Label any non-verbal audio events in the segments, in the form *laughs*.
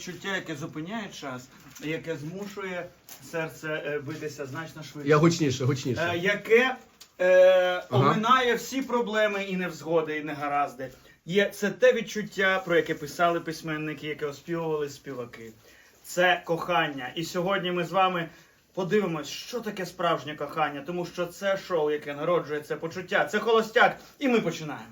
Відчуття, яке зупиняє час, яке змушує серце е, битися значно швидше. Я гучніше, Е, гучніше. яке е, Ага. оминає всі проблеми і невзгоди, і негаразди. Є це те відчуття, про яке писали письменники, яке оспівували співаки. Це кохання. І сьогодні ми з вами подивимось, що таке справжнє кохання, тому що це шоу, яке народжує це почуття. Це холостяк. І ми починаємо.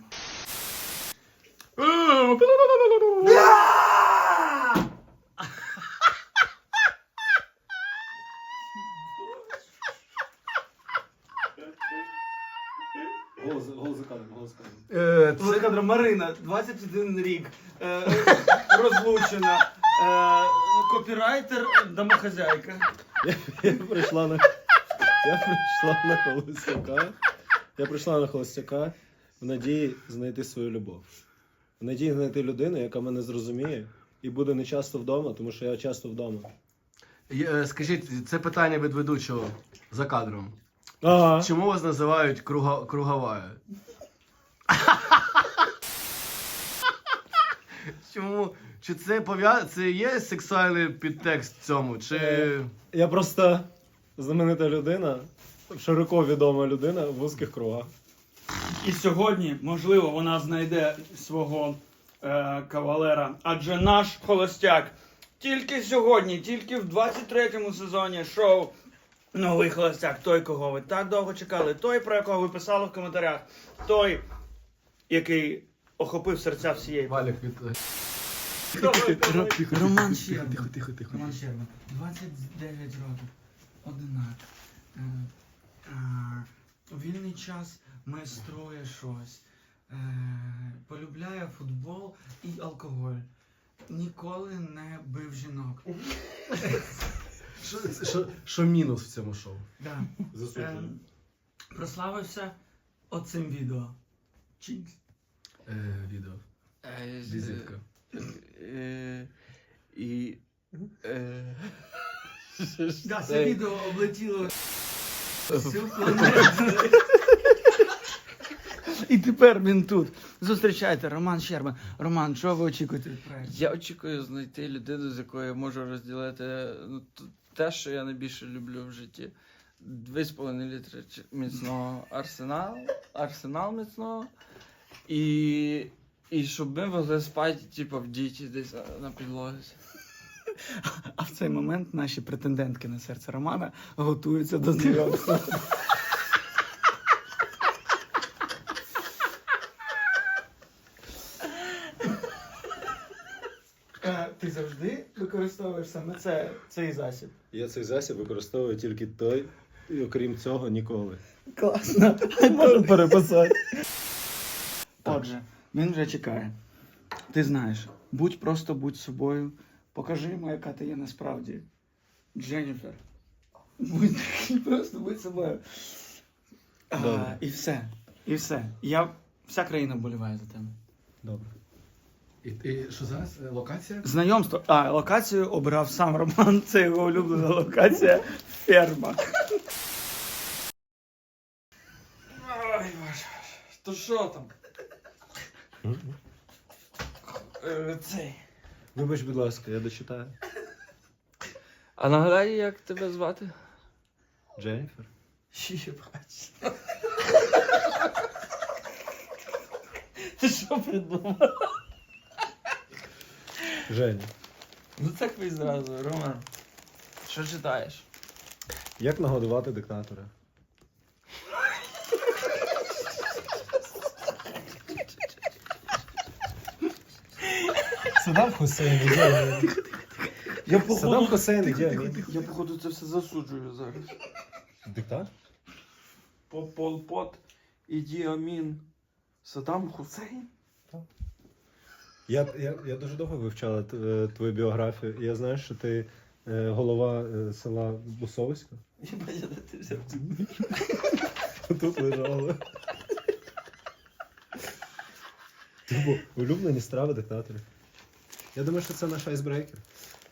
Голос, голос за кадром, голос за кадром. Е, це- Олександра Марина, 21 рік, е, розлучена, е, копірайтер, домохозяйка. Я прийшла на. Я прийшла на холостяка. Я прийшла на холостяка в надії знайти свою любов. В надії знайти людину, яка мене зрозуміє і буде не часто вдома, тому що я часто вдома. е, Скажіть, це питання від ведучого за кадром. Ага. Чому вас називають круга, круговая? Чому? Чи це пов'я... це є сексуальний підтекст в цьому? Чи. Е. Я просто знаменита людина, широко відома людина в вузьких кругах. І сьогодні, можливо, вона знайде свого е, кавалера. Адже наш холостяк тільки сьогодні, тільки в 23-му сезоні шоу Новий холостяк, той, кого ви так довго чекали, той, про якого ви писали в коментарях, той, який охопив серця всієї. Валік від. Роман Щербан. Тихо, тихо, тихо. Роман Щербан. 29 років. Одинак. Е, е, У вільний час майструє щось. Е, Полюбляє футбол і алкоголь. Ніколи не бив жінок. Що, що, що мінус в цьому шоу? Да. Е, Прославився оцим відео. Чінкс. Е, відео. Візитка. Е, І. е, Да, *laughs* це відео облетіло всю *laughs* планету. І тепер він тут. Зустрічайте, Роман Щербан. Роман, що ви очікуєте від проекту? Я очікую знайти людину, з якою я можу розділити ну, т- те, що я найбільше люблю в житті. 2,5 літри міцного арсенал, арсенал міцного. І, і щоб ми могли спати, типу, в діті десь на, підлозі. А в цей момент наші претендентки на серце Романа готуються до знайомства. Е, Ти завжди використовуєш саме це, цей засіб. Я цей засіб використовую тільки той, і окрім цього, ніколи. Класно. Можемо переписати. Отже, він вже чекає. Ти знаєш, будь просто будь собою. Покажи йому, яка ти є насправді. Дженніфер. Будь *laughs* просто будь собою. А, Добре. і все. І все. Я. Вся країна боліває за тебе. Добре. І, і що зараз? Е, Локація? Знайомство. А, локацію обирав сам Роман. *laughs* Це його улюблена локація. Ферма. Ой, боже. То що там? Е, Цей. Вибач, будь ласка, я дочитаю. А нагадай, як тебе звати? Дженніфер. Їбать. Ти що придумав? Женя. Ну так ви зразу, Роман. Що читаєш? Як нагодувати диктатора? Саддам *laughs* Хусейн, ідея. Я Саддам Хусейн, ідея. Я походу це все засуджую зараз. Диктатор? По Пол Пот, Іді Амін, Саддам Хусейн. Я, я, я дуже довго вивчала е, твою біографію. і Я знаю, що ти е, голова е, села Бусовська. Я де ти взяв цю *laughs* Тут лежало. Типу, улюблені страви диктаторів. Я думаю, що це наш айсбрейкер.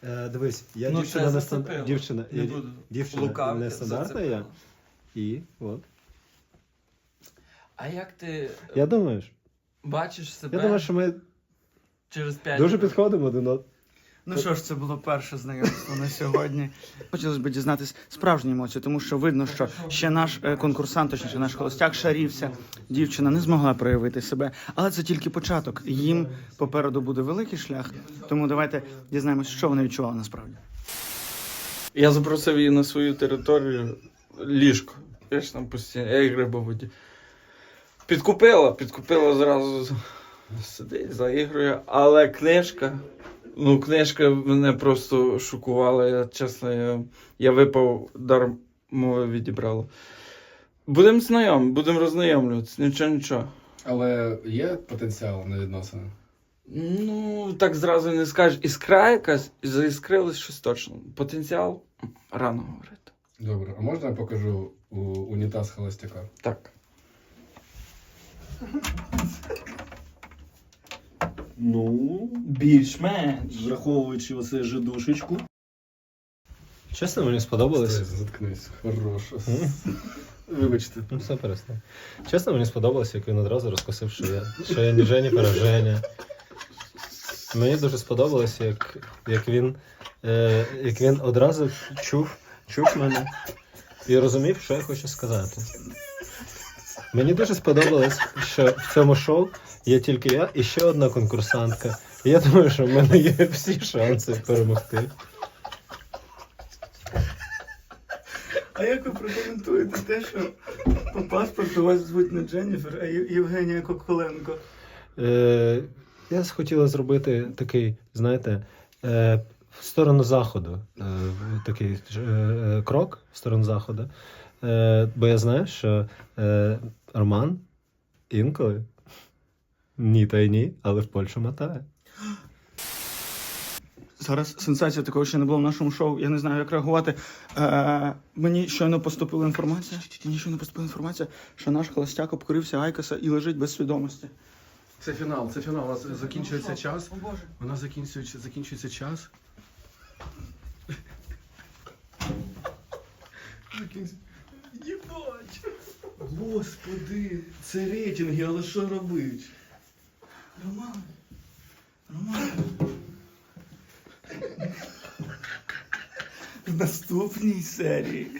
Е, дивись, я Ну, дівчина це не зацепило. стандарт. Дівчина, Не я- буду дівчина лукавити, не стандартна я. І от. А як ти Я думаю, що- бачиш себе я думаю, що ми через 5 дуже підходимо один одному. Ну що ж, це було перше знайомство на сьогодні. Хотілося б дізнатись справжні емоції, тому що видно, що ще наш е, конкурсант, точніше наш холостяк, шарівся. Дівчина не змогла проявити себе, але це тільки початок. Їм попереду буде великий шлях. Тому давайте дізнаємось, що вони відчували насправді. Я запросив її на свою територію ліжко. Я ж там постійно, я і воді. Підкупила, підкупила зразу сидить за ігрою, але книжка. Ну, книжка мене просто шокувала. Я чесно, я, я випав, дар мови відібрало. Будемо знайомі, будемо роззнайомлюватися, нічого, нічого. Але є потенціал на відносини? Ну, так зразу не скажеш. Іскра якась, і заіскрилось щось точно. Потенціал рано говорити. Добре, а можна я покажу у унітаз холостяка? Так. *laughs* Ну, Більш-менш. враховуючи оце жидушечку. Чесно, мені сподобалось. Стой, Заткнись, хорошо. Вибачте. Ну, все перестань. Чесно, мені сподобалось, як він одразу розкосив, що я, що я ні Жені пораження. Мені дуже сподобалось, як, як, він, е, як він одразу чув, чув мене і розумів, що я хочу сказати. Мені дуже сподобалось, що в цьому шоу є тільки я і ще одна конкурсантка. І я думаю, що в мене є всі шанси перемогти. А як ви прокоментуєте те, що по паспорту вас звуть не Дженніфер, а Євгенія Коколенко? Е, я хотіла зробити такий, знаєте, е, в сторону заходу. Е, такий е, е, крок в сторону заходу. Е, бо я знаю, що е, Роман інколи ні та й ні, але в Польщу мотає. Зараз сенсація такого ще не було в нашому шоу. Я не знаю, як реагувати. Е, мені щойно поступила інформація. Мені щойно поступила інформація, що наш холостяк обкурився Айкоса і лежить без свідомості. Це фінал, це фінал. У нас закінчується час. О Боже. У нас закінчується, закінчується час. Єбать! Господи, це рейтинги, але що робити? Роман! Роман! В наступній серії